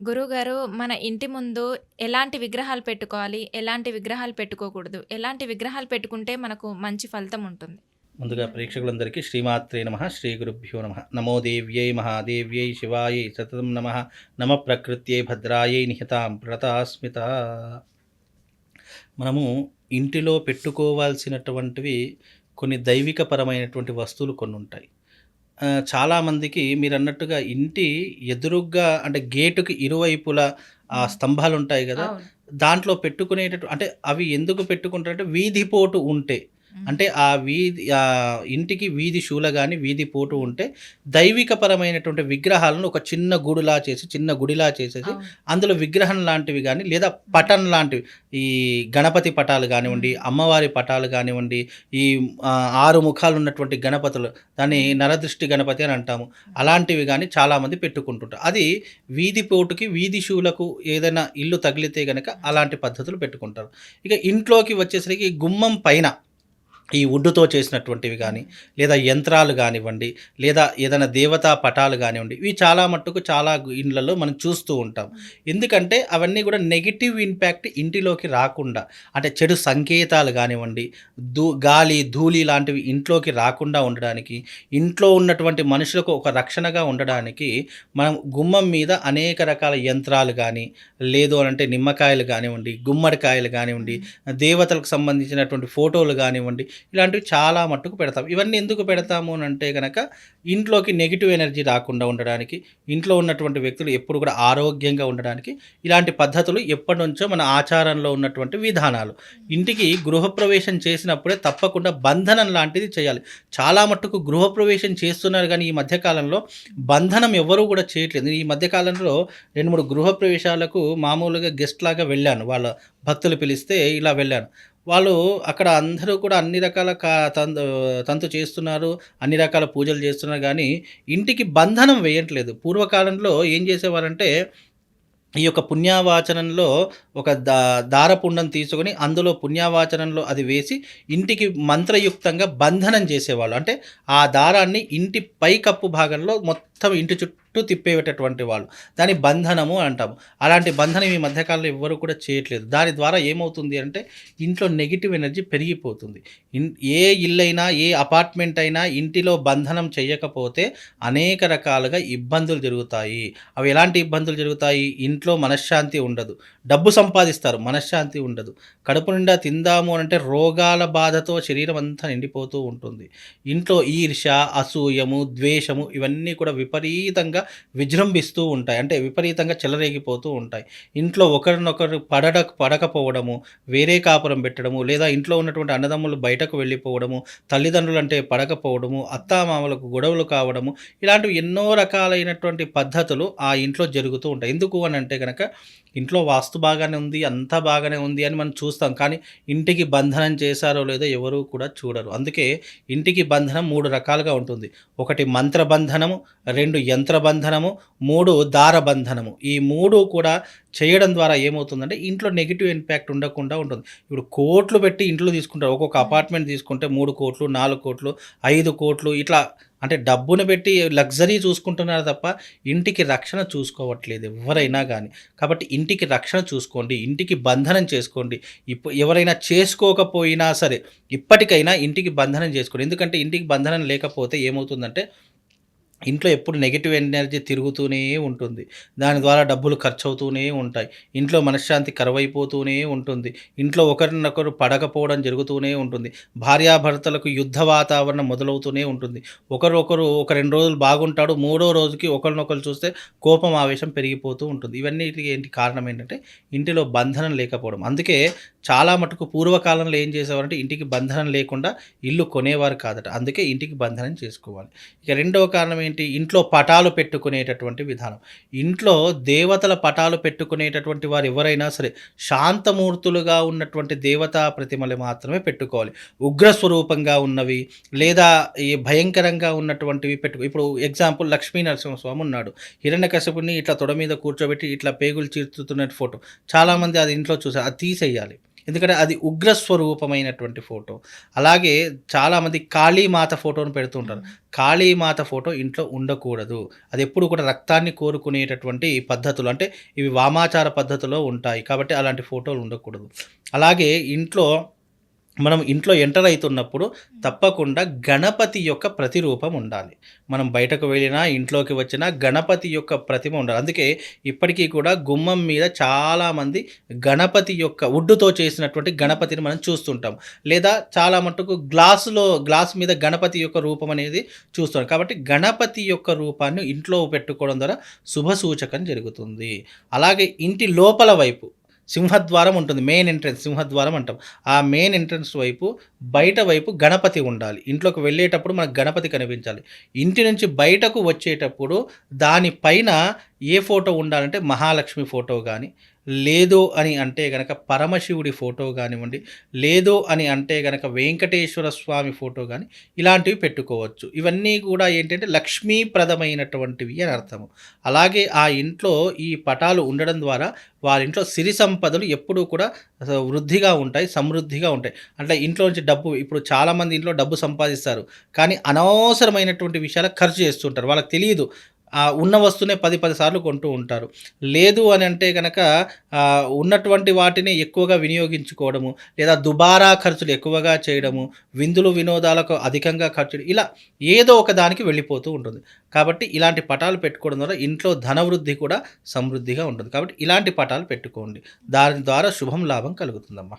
గురువుగారు మన ఇంటి ముందు ఎలాంటి విగ్రహాలు పెట్టుకోవాలి? ఎలాంటి విగ్రహాలు పెట్టుకోకూడదు? ఎలాంటి విగ్రహాలు పెట్టుకుంటే మనకు మంచి ఫలితం ఉంటుంది? ముందుగా ప్రేక్షకులందరికీ శ్రీమాత్రే నమ శ్రీ గురుభ్యో నమ నమో దేవ్యై మహాదేవ్యై శివాయై సతతం నమ నమ ప్రకృత్యై భద్రాయై నిహితాం ప్రతాస్మిత మనము ఇంటిలో పెట్టుకోవాల్సినటువంటివి కొన్ని దైవికపరమైనటువంటి వస్తువులు కొన్ని ఉంటాయి చాలామందికి మీరు అన్నట్టుగా ఇంటి ఎదురుగ్గా అంటే గేటుకి ఇరువైపులా ఆ స్తంభాలు ఉంటాయి కదా. దాంట్లో పెట్టుకునేటట్టు అంటే అవి ఎందుకు పెట్టుకుంటారంటే వీధి పోటు ఉంటే. అంటే ఆ వీధి ఆ ఇంటికి వీధి శూల కానీ వీధి పోటు ఉంటే దైవికపరమైనటువంటి విగ్రహాలను ఒక చిన్న గుడిలా చేసి చిన్న గుడిలా చేసేసి. అందులో విగ్రహం లాంటివి కానీ లేదా పటం లాంటివి ఈ గణపతి పటాలు కానివ్వండి అమ్మవారి పటాలు కానివ్వండి ఈ ఆరు ముఖాలు ఉన్నటువంటి గణపతులు దాన్ని నరదృష్టి గణపతి అని అంటాము. అలాంటివి కానీ చాలామంది పెట్టుకుంటుంటారు. అది వీధి పోటుకి వీధి షూలకు ఏదైనా ఇల్లు తగిలితే గనక అలాంటి పద్ధతులు పెట్టుకుంటారు. ఇక ఇంట్లోకి వచ్చేసరికి గుమ్మం పైన ఈ వుడ్డుతో చేసినటువంటివి కానీ లేదా యంత్రాలు కానివ్వండి లేదా ఏదైనా దేవతా పటాలు కానివ్వండి ఇవి చాలా మట్టుకు చాలా ఇండ్లలో మనం చూస్తూ ఉంటాం. ఎందుకంటే అవన్నీ కూడా నెగిటివ్ ఇంపాక్ట్ ఇంటిలోకి రాకుండా అంటే చెడు సంకేతాలు కానివ్వండి దూ గాలి ధూళి లాంటివి ఇంట్లోకి రాకుండా ఉండడానికి ఇంట్లో ఉన్నటువంటి మనుషులకు ఒక రక్షణగా ఉండడానికి మనం గుమ్మం మీద అనేక రకాల యంత్రాలు కానీ లేదు అని అంటే నిమ్మకాయలు కానివ్వండి గుమ్మడికాయలు కానివ్వండి దేవతలకు సంబంధించినటువంటి ఫోటోలు కానివ్వండి ఇలాంటివి చాలా మట్టుకు పెడతాం. ఇవన్నీ ఎందుకు పెడతాము అని అంటే కనుక ఇంట్లోకి నెగిటివ్ ఎనర్జీ రాకుండా ఉండడానికి ఇంట్లో ఉన్నటువంటి వ్యక్తులు ఎప్పుడు కూడా ఆరోగ్యంగా ఉండడానికి ఇలాంటి పద్ధతులు ఎప్పటి నుంచో మన ఆచారంలో ఉన్నటువంటి విధానాలు. ఇంటికి గృహప్రవేశం చేసినప్పుడే తప్పకుండా బంధనం లాంటిది చేయాలి. చాలా మట్టుకు గృహప్రవేశం చేస్తున్నారు కానీ ఈ మధ్యకాలంలో బంధనం ఎవరూ కూడా చేయట్లేదు. ఈ మధ్యకాలంలో రెండు మూడు గృహప్రవేశాలకు మామూలుగా గెస్ట్ లాగా వెళ్ళాను. వాళ్ళ భక్తులు పిలిస్తే ఇలా వెళ్ళాను. వాళ్ళు అక్కడ అందరూ కూడా అన్ని రకాల కా తంతు తంతు చేస్తున్నారు అన్ని రకాల పూజలు చేస్తున్నారు. కానీ ఇంటికి బంధనం వేయట్లేదు. పూర్వకాలంలో ఏం చేసేవారంటే ఈ యొక్క పుణ్యావాచనంలో ఒక దా దారపుండం తీసుకొని అందులో పుణ్యావాచనంలో అది వేసి ఇంటికి మంత్రయుక్తంగా బంధనం చేసేవాళ్ళు. అంటే ఆ దారాన్ని ఇంటి పైకప్పు భాగంలో మొత్తం ఇంటి చుట్టూ తిప్పేటటువంటి వాళ్ళు. దాని బంధనము అంటాము అలాంటి బంధనం ఈ మధ్యకాలంలో ఎవ్వరు కూడా చేయట్లేదు. దాని ద్వారా ఏమవుతుంది అంటే ఇంట్లో నెగిటివ్ ఎనర్జీ పెరిగిపోతుంది. ఏ ఇల్లైనా ఏ అపార్ట్మెంట్ అయినా ఇంటిలో బంధనం చేయకపోతే అనేక రకాలుగా ఇబ్బందులు జరుగుతాయి. అవి ఎలాంటి ఇబ్బందులు జరుగుతాయి? ఇంట్లో మనశ్శాంతి ఉండదు. డబ్బు సంపాదిస్తారు మనశ్శాంతి ఉండదు. కడుపు నిండా తిందాము అని అంటే రోగాల బాధతో శరీరం అంతా నిండిపోతూ ఉంటుంది. ఇంట్లో ఈర్ష అసూయము ద్వేషము ఇవన్నీ కూడా విపరీతంగా విజృంభిస్తూ ఉంటాయి. అంటే విపరీతంగా చెలరేగిపోతూ ఉంటాయి. ఇంట్లో ఒకరినొకరు పడడ పడకపోవడము వేరే కాపురం పెట్టడము లేదా ఇంట్లో ఉన్నటువంటి అన్నదమ్ములు బయటకు వెళ్ళిపోవడము తల్లిదండ్రులు అంటే పడకపోవడము అత్తామామలకు గొడవలు కావడము ఇలాంటివి ఎన్నో రకాలైనటువంటి పద్ధతులు ఆ ఇంట్లో జరుగుతూ ఉంటాయి. ఎందుకు అని అంటే కనుక ఇంట్లో వాస్తు బాగానే ఉంది అంతా బాగానే ఉంది అని మనం చూస్తాం. కానీ ఇంటికి బంధనం చేశారో లేదో ఎవరు కూడా చూడరు. అందుకే ఇంటికి బంధనం మూడు రకాలుగా ఉంటుంది. ఒకటి మంత్రబంధనము రెండు యంత్రబంధనము మూడు దారబంధనము. ఈ మూడు కూడా చేయడం ద్వారా ఏమవుతుందంటే ఇంట్లో నెగిటివ్ ఇంపాక్ట్ ఉండకుండా ఉంటుంది. ఇప్పుడు కోట్లు పెట్టి ఇంట్లో తీసుకుంటారు. ఒక్కొక్క అపార్ట్మెంట్ తీసుకుంటే మూడు కోట్లు నాలుగు కోట్లు ఐదు కోట్లు ఇట్లా అంటే డబ్బును పెట్టి లగ్జరీ చూసుకుంటున్నారు తప్ప ఇంటికి రక్షణ చూసుకోవట్లేదు ఎవరైనా కానీ కాబట్టి ఇంటికి రక్షణ చూసుకోండి ఇంటికి బంధనం చేసుకోండి. ఇప్పుడు ఎవరైనా చేసుకోకపోయినా సరే ఇప్పటికైనా ఇంటికి బంధనం చేసుకోండి. ఎందుకంటే ఇంటికి బంధనం లేకపోతే ఏమవుతుందంటే ఇంట్లో ఎప్పుడు నెగిటివ్ ఎనర్జీ తిరుగుతూనే ఉంటుంది. దాని ద్వారా డబ్బులు ఖర్చు అవుతూనే ఉంటాయి. ఇంట్లో మనశ్శాంతి కరువైపోతూనే ఉంటుంది. ఇంట్లో ఒకరినొకరు పడకపోవడం జరుగుతూనే ఉంటుంది. భార్యాభర్తలకు యుద్ధ వాతావరణం మొదలవుతూనే ఉంటుంది. ఒకరొకరు ఒక రెండు రోజులు బాగుంటాడు మూడో రోజుకి ఒకరినొకరు చూస్తే కోపం ఆవేశం పెరిగిపోతూ ఉంటుంది. ఇవన్నీ ఏంటి కారణం ఏంటంటే ఇంటిలో బంధనం లేకపోవడం. అందుకే చాలా మటుకు పూర్వకాలంలో ఏం చేసేవారంటే ఇంటికి బంధనం లేకుండా ఇల్లు కొనేవారు కాదట. అందుకే ఇంటికి బంధనం చేసుకోవాలి. ఇక రెండవ కారణం ఏంటి? ఇంట్లో పటాలు పెట్టుకునేటటువంటి విధానం. ఇంట్లో దేవతల పటాలు పెట్టుకునేటటువంటి వారు ఎవరైనా సరే శాంతమూర్తులుగా ఉన్నటువంటి దేవతా ప్రతిమలు మాత్రమే పెట్టుకోవాలి. ఉగ్ర స్వరూపంగా ఉన్నవి లేదా ఈ భయంకరంగా ఉన్నటువంటివి పెట్టుకో ఇప్పుడు ఎగ్జాంపుల్ లక్ష్మీ నరసింహస్వామి ఉన్నాడు. హిరణ్యకశపుని ఇట్లా తొడ మీద కూర్చోబెట్టి ఇట్లా పేగులు చీర్చుతున్న ఫోటో. చాలామంది అది ఇంట్లో చూసారు. అది తీసేయాలి. ఎందుకంటే అది ఉగ్ర స్వరూపమైనటువంటి ఫోటో. అలాగే చాలామంది కాళీమాత ఫోటోను పెడుతుంటారు. కాళీమాత ఫోటో ఇంట్లో ఉండకూడదు. అది ఎప్పుడు కూడా రక్తాన్ని కోరుకునేటటువంటి పద్ధతులు అంటే ఇవి వామాచార పద్ధతిలో ఉంటాయి కాబట్టి అలాంటి ఫోటోలు ఉండకూడదు. అలాగే ఇంట్లో మనం ఇంట్లో ఎంటర్ అవుతున్నప్పుడు తప్పకుండా గణపతి యొక్క ప్రతిరూపం ఉండాలి. మనం బయటకు వెళ్ళినా ఇంట్లోకి వచ్చినా గణపతి యొక్క ప్రతిమ ఉండాలి. అందుకే ఇప్పటికీ కూడా గుమ్మం మీద చాలామంది గణపతి యొక్క వుడ్డుతో చేసినటువంటి గణపతిని మనం చూస్తుంటాం. లేదా చాలా మటుకు గ్లాసులో గ్లాస్ మీద గణపతి యొక్క రూపం అనేది చూస్తాం. కాబట్టి గణపతి యొక్క రూపాన్ని ఇంట్లో పెట్టుకోవడం ద్వారా శుభ సూచకం జరుగుతుంది. అలాగే ఇంటి లోపల వైపు సింహద్వారం ఉంటుంది మెయిన్ ఎంట్రన్స్ సింహద్వారం అంటాం. ఆ మెయిన్ ఎంట్రన్స్ వైపు బయట వైపు గణపతి ఉండాలి. ఇంట్లోకి వెళ్ళేటప్పుడు మనకు గణపతి కనిపించాలి. ఇంటి నుంచి బయటకు వచ్చేటప్పుడు దానిపైన ఏ ఫోటో ఉండాలంటే మహాలక్ష్మి ఫోటో కానీ లేదో అని అంటే గనక పరమశివుడి ఫోటో కానివ్వండి లేదో అని అంటే గనక వెంకటేశ్వర స్వామి ఫోటో కానీ ఇలాంటివి పెట్టుకోవచ్చు. ఇవన్నీ కూడా ఏంటంటే లక్ష్మీప్రదమైనటువంటివి అని అర్థము. అలాగే ఆ ఇంట్లో ఈ పటాలు ఉండడం ద్వారా వారింట్లో సిరి సంపదలు ఎప్పుడూ కూడా వృద్ధిగా ఉంటాయి సమృద్ధిగా ఉంటాయి. అంటే ఇంట్లో నుంచి డబ్బు ఇప్పుడు చాలామంది ఇంట్లో డబ్బు సంపాదిస్తారు. కానీ అనవసరమైనటువంటి విషయాలు ఖర్చు చేస్తుంటారు. వాళ్ళకి తెలియదు. ఉన్న వస్తువునే పది పది సార్లు కొంటూ ఉంటారు. లేదు అని అంటే కనుక ఉన్నటువంటి వాటిని ఎక్కువగా వినియోగించుకోవడము లేదా దుబారా ఖర్చులు ఎక్కువగా చేయడము విందులు వినోదాలకు అధికంగా ఖర్చు ఇలా ఏదో ఒక దానికి వెళ్ళిపోతూ ఉంటుంది. కాబట్టి ఇలాంటి పటాలు పెట్టుకోవడం ద్వారా ఇంట్లో ధనవృద్ధి కూడా సమృద్ధిగా ఉంటుంది. కాబట్టి ఇలాంటి పటాలు పెట్టుకోండి. దాని ద్వారా శుభం లాభం కలుగుతుందమ్మా.